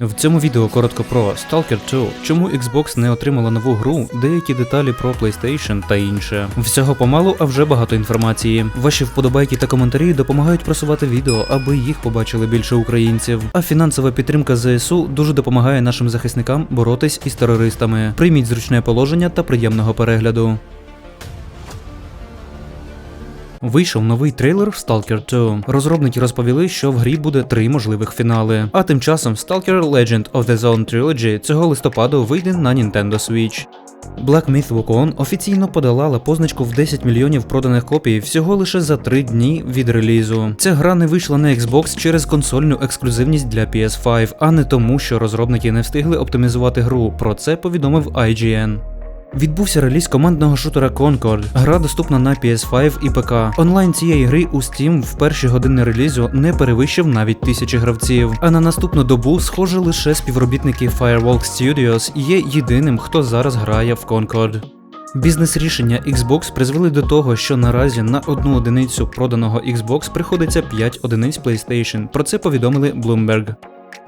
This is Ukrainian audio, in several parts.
В цьому відео коротко про Stalker 2, чому Xbox не отримала нову гру, деякі деталі про PlayStation та інше. Всього помалу, а вже багато інформації. Ваші вподобайки та коментарі допомагають просувати відео, аби їх побачили більше українців. А фінансова підтримка ЗСУ дуже допомагає нашим захисникам боротись із терористами. Прийміть зручне положення та приємного перегляду. Вийшов новий трейлер Stalker 2. Розробники розповіли, що в грі буде три можливих фінали. А тим часом Stalker Legend of the Zone Trilogy цього листопаду вийде на Nintendo Switch. Black Myth Wukong офіційно подолала позначку в 10 мільйонів проданих копій всього лише за 3 дні від релізу. Ця гра не вийшла на Xbox через консольну ексклюзивність для PS5, а не тому, що розробники не встигли оптимізувати гру. Про це повідомив IGN. Відбувся реліз командного шутера Concord. Гра доступна на PS5 і ПК. Онлайн цієї гри у Steam в перші години релізу не перевищив навіть тисячі гравців. А на наступну добу, схоже, лише співробітники Firewalk Studios є єдиним, хто зараз грає в Concord. Бізнес-рішення Xbox призвели до того, що наразі на одну одиницю проданого Xbox приходиться 5 одиниць PlayStation. Про це повідомили Bloomberg.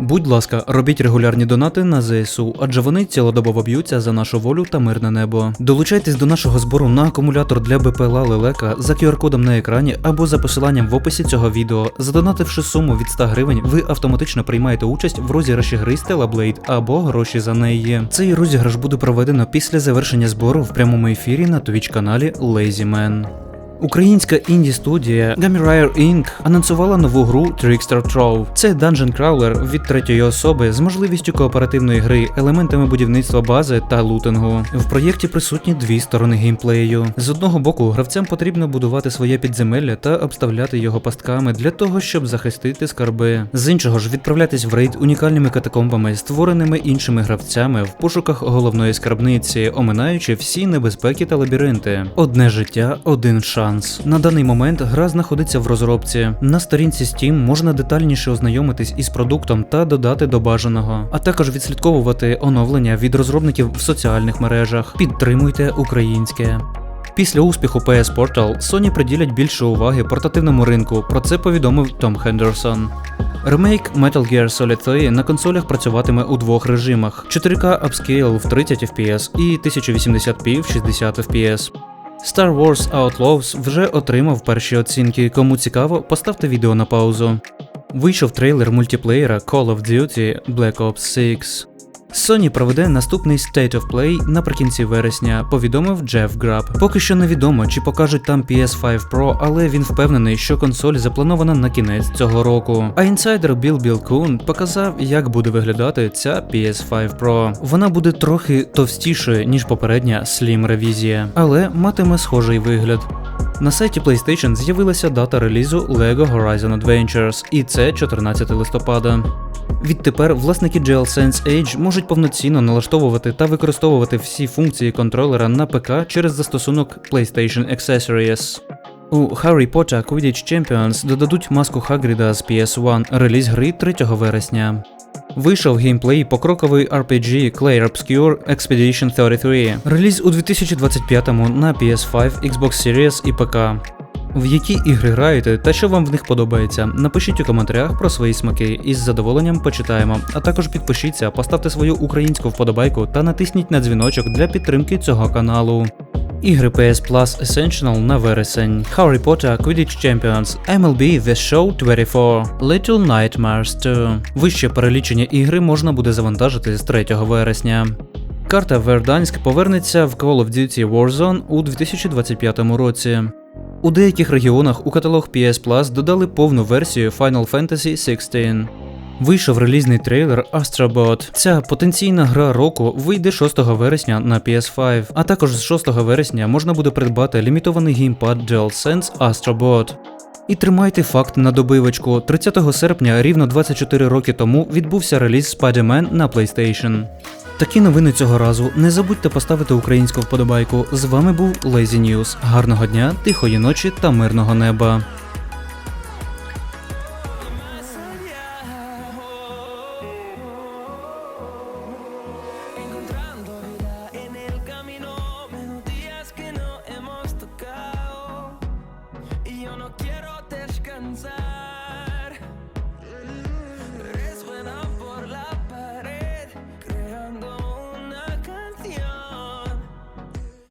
Будь ласка, робіть регулярні донати на ЗСУ, адже вони цілодобово б'ються за нашу волю та мирне небо. Долучайтесь до нашого збору на акумулятор для БПЛА Лелека за QR-кодом на екрані або за посиланням в описі цього відео. Задонативши суму від 100 гривень, ви автоматично приймаєте участь в розіграші гри Blade або гроші за неї. Цей розіграш буде проведено після завершення збору в прямому ефірі на Twitch каналі Lazy Man. Українська інді студія Gamirire Inc. анонсувала нову гру Trickster Trove. Це данжен краулер від третьої особи з можливістю кооперативної гри, елементами будівництва бази та лутингу. В проєкті присутні дві сторони геймплею. З одного боку, гравцям потрібно будувати своє підземелля та обставляти його пастками для того, щоб захистити скарби. З іншого ж відправлятись в рейд унікальними катакомбами, створеними іншими гравцями в пошуках головної скарбниці, оминаючи всі небезпеки та лабіринти. Одне життя, один шанс. На даний момент гра знаходиться в розробці. На сторінці Steam можна детальніше ознайомитись із продуктом та додати до бажаного, а також відслідковувати оновлення від розробників в соціальних мережах. Підтримуйте українське. Після успіху PS Portal Sony приділять більше уваги портативному ринку. Про це повідомив Том Хендерсон. Ремейк Metal Gear Solid 3 на консолях працюватиме у двох режимах: 4К Upscale в 30 FPS і 1080p в 60 FPS. Star Wars Outlaws вже отримав перші оцінки. Кому цікаво, поставте відео на паузу. Вийшов трейлер мультиплеєра Call of Duty Black Ops 6. Sony проведе наступний State of Play наприкінці вересня, повідомив Джеф Граб. Поки що невідомо, чи покажуть там PS5 Pro, але він впевнений, що консоль запланована на кінець цього року. А інсайдер Біл Біл Кун показав, як буде виглядати ця PS5 Pro. Вона буде трохи товстішою, ніж попередня Slim ревізія, але матиме схожий вигляд. На сайті PlayStation з'явилася дата релізу LEGO Horizon Adventures, і це 14 листопада. Відтепер власники DualSense Edge можуть повноцінно налаштовувати та використовувати всі функції контролера на ПК через застосунок PlayStation Accessories. У Harry Potter Quidditch Champions додадуть маску Хагріда з PS1, реліз гри 3 вересня. Вийшов геймплей покроковий RPG Clair Obscure Expedition 33. Реліз у 2025-му на PS5, Xbox Series і ПК. В які ігри граєте та що вам в них подобається? Напишіть у коментарях про свої смаки і з задоволенням почитаємо. А також підпишіться, поставте свою українську вподобайку та натисніть на дзвіночок для підтримки цього каналу. Ігри PS Plus Essential на вересень. Harry Potter Quidditch Champions, MLB The Show 24, Little Nightmares 2. Вище перелічення ігри можна буде завантажити з 3 вересня. Карта Верданськ повернеться в Call of Duty Warzone у 2025 році. У деяких регіонах у каталог PS Plus додали повну версію Final Fantasy 16. Вийшов релізний трейлер Astrobot. Ця потенційна гра року вийде 6 вересня на PS5, а також з 6 вересня можна буде придбати лімітований геймпад DualSense Astrobot. І тримайте факт на добивочку. 30 серпня, рівно 24 роки тому, відбувся реліз Spider-Man на PlayStation. Такі новини цього разу. Не забудьте поставити українську вподобайку. З вами був Lazy News. Гарного дня, тихої ночі та мирного неба.